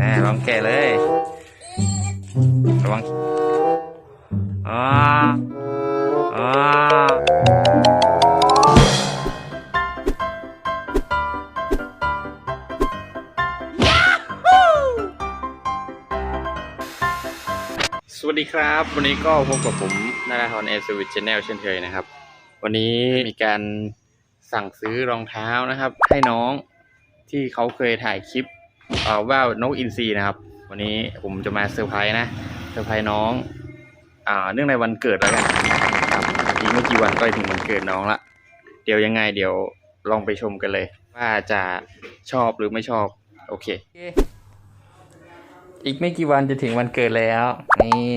อ่าลองแกะเลยระวังอ่าอ่าสวัสดีครับ วันนี้ก็พบกับผมนาราธรเอสวิทชแนลเช่นเคยนะครับ วันนี้มีการสั่งซื้อรองเท้านะครับ ให้น้องที่เขาเคยถ่ายคลิป เอ่อว่านกอินทรีนะครับ วันนี้ผมจะมาเซอร์ไพรส์นะเซอร์ไพรส์น้อง อ่า เนื่องในวันเกิดแล้วกันครับอีกไม่กี่วันก็จะถึงวันเกิดน้องละเดี๋ยวยังไงเดี๋ยวลองไปชมกันเลย ว่าจะชอบหรือไม่ชอบ โอเค อีกไม่กี่วันจะถึงวันเกิดแล้ว นี่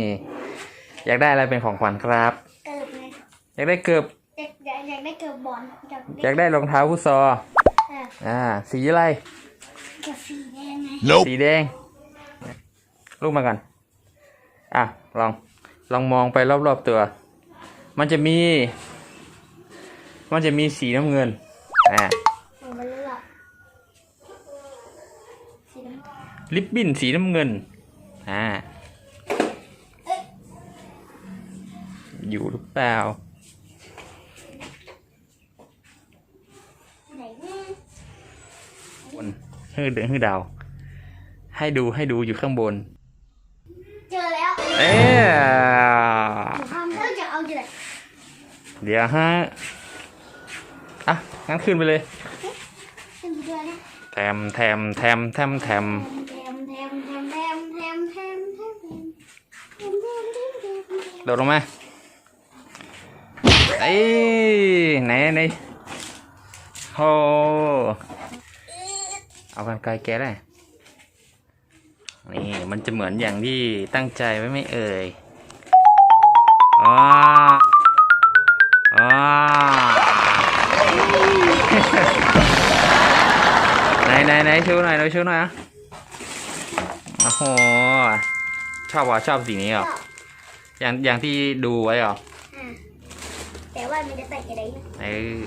อยากได้อะไรเป็นของขวัญครับ เกิดไงอยากได้เกือบอยากอยากอยากได้เกิดบอลอยากอยากได้รองเท้าฟุตซอลอะอ่าสีอะไรเกิดสีแดงไงสีแดง ลูกมาก่อนอะ ลอง ลองมองไปรอบๆตัว มันจะมี มันจะมีสีน้ำเงิน อ่าผมไม่รู้หรอกสีน้ำลิปบิ้นสีน้ำเงิน อ่า อยู่หรือเปล่า ไหนเนี่ยบน ฮือดเฮือดาว ให้ดูให้ดูอยู่ข้างบน เจอแล้วเอ๊ะเดี๋ยวฮะอะงั้นขึ้นไปเลยแถมแถมแถมแถมแทมโดดลงมาเอ้ไหนไหนโห เอากันไกลแกะได้นี่มันจะเหมือนอย่างที่ตั้งใจไว้ไหม่เอ่ยอ๋ออ๋อไหนไหนไหนชูหน่อยเราชูหน่อยอะโอ้โหชอบเหรอชอบสีนี้เหรออย่างอย่างที่ดูไว้เหรออะแต่ว่ามันจะใส่กระไดเออ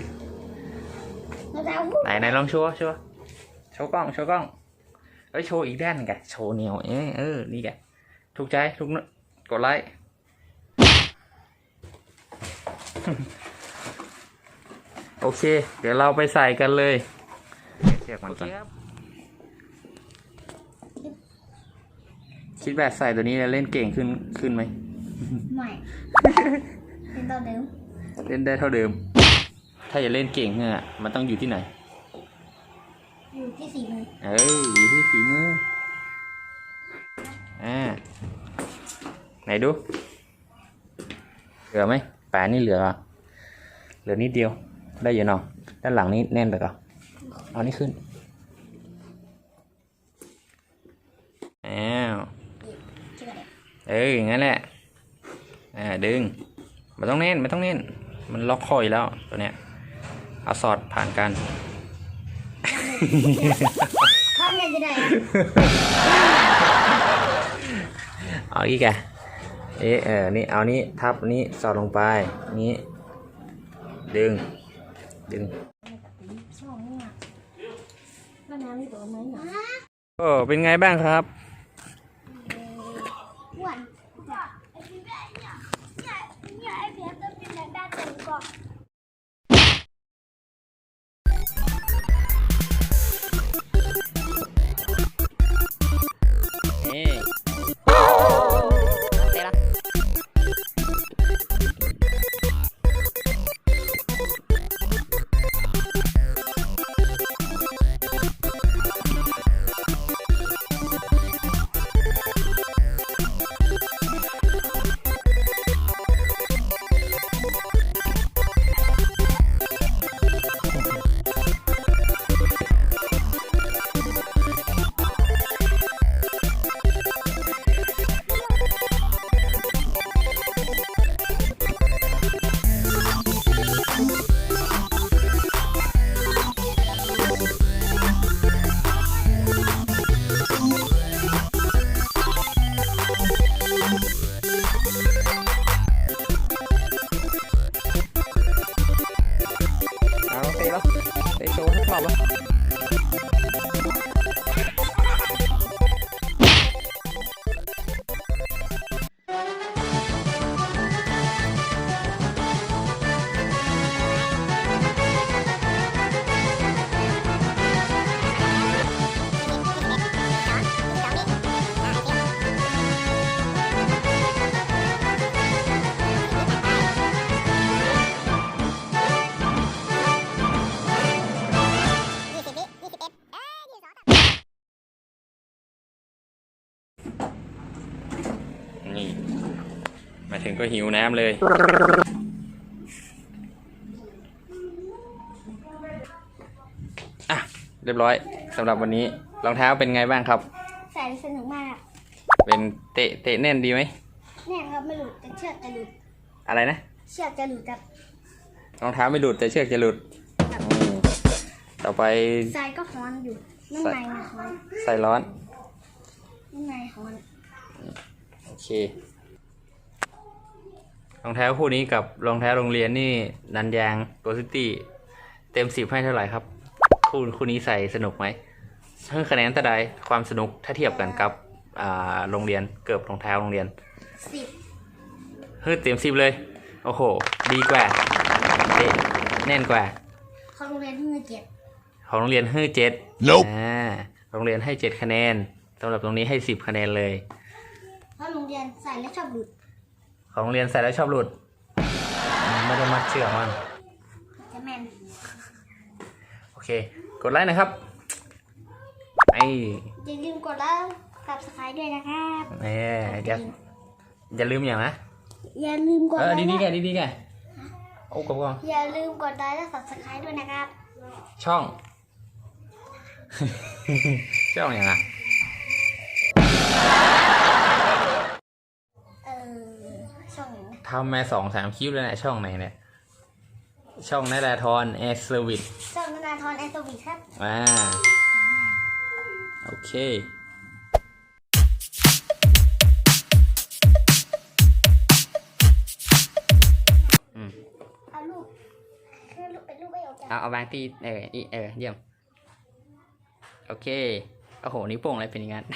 เราจะเอาไหนไหนลองโชว์โชว์โชว์กล้องโชว์กล้องเอ้ยโชว์อีกด้านหนึ่งแกโชว์เหนียวเออเออนี่แกถูกใจทุกนกดไลค์โอเค เดี๋ยวเราไปใส่กันเลยเชือกมันก่อนคิดแบบใส่ตัวนี้แล้วเล่นเก่งขึ้นขึ้นไหมใหม่เป็นตอนเดิมเล่นได้เท่าเดิม ถ้าจะเล่นเก่งเนี่ยมันต้องอยู่ที่ไหน อยู่ที่สีมือเอออยู่ที่ฝีมืออ่าไหนดู เหลือไหมแปานี่เหลือ เหลือนิดเดียว ได้อยู่เนาะด้านหลังนี้แน่นไปก่อนเอานี่ขึ้นอ้าวเอออย่างนั้นแหละ อ่าดึงไม่ต้องเน้นไม่ต้องเน้นมันล็อกคอยแล้วตัวเนี้ย เอาสอดผ่านกัน ทำไงจะได้เอาอีกอะเอะเออนี่เอานี้ทับนี้สอดลงไปนี้ ดึง ดึงช่องนี่อะมะนาวมีตัวไหมหนาโอ้เป็นไงบ้างครับ มาถึงก็หิวน้ำเลย อะ เรียบร้อยสำหรับวันนี้รองเท้าเป็นไงบ้างครับ ใส่สนุกมาก เป็นเตะเตะแน่นดีไหมแน่ครับไม่หลุดแต่เชือกจะหลุด อะไรนะ เชือกจะหลุดครับรองเท้าไม่หลุดแต่เชือกจะหลุดอืมต่อไปทรายก็ฮ้อนอยู่ข้างในนะฮ้อนใส่ร้อนข้างในฮ้อน โอเคร องเท้าคู่นี้กับรองเท้าโรงเรียนนี่นันยางตัวซิตี้เต็มสิบให้เท่าไหร่ครับ คู่คู่นี้ใส่สนุกไหมให้คะแนนเท่าใดความสนุกถ้าเทียบกันกับอ่าโรงเรียนเกือบรองเท้าโรงเรียนสิบเฮ้ยเต็มสิบเลย โอ้โห ดีกว่าเอ๊ะแน่นกว่าเขาโรงเรียนที่มือเจ็ดของโรงเรียนให้เจ็ด Nope อ่าโรงเรียนให้เจ็ดคะแนนสำหรับตรงนี้ให้สิบคะแนนเลย เพราะโรงเรียนใส่แล้วชอบหลุด ของโรงเรียนใส่แล้วชอบหลุดอืมไม่ได้มัดเชือกมัน จะแมนโอเค กดไลค์นะครับไอ้อย่าลืมกดแล้วกับสไครด้วยนะครับแหม่อย่าอย่าลืมอย่างนะอย่าลืมกดเออไลดีค์ดีๆแกและดีดีๆแกโอ้กบกองอย่าลืมกดไลค์และสับสไครด้วยนะครับ ช่อง ช่องอย่างอะ ช่องไหนนะทำมาสองสามคลิปแล้วเนี่ยช่องไหนเนี่ย ช่องนาดาทรแอร์เซอร์วิสช่องนาธรแอนโทวีครับ อ่า โอเคอืมเอารูปคือรูปเป็นรูปไม่ออกจากเอาเอาบางที่เอออีเออเยี่ยม โอเค โอ้โห นิ้วโป้งอะไรเป็นอย่างนั้น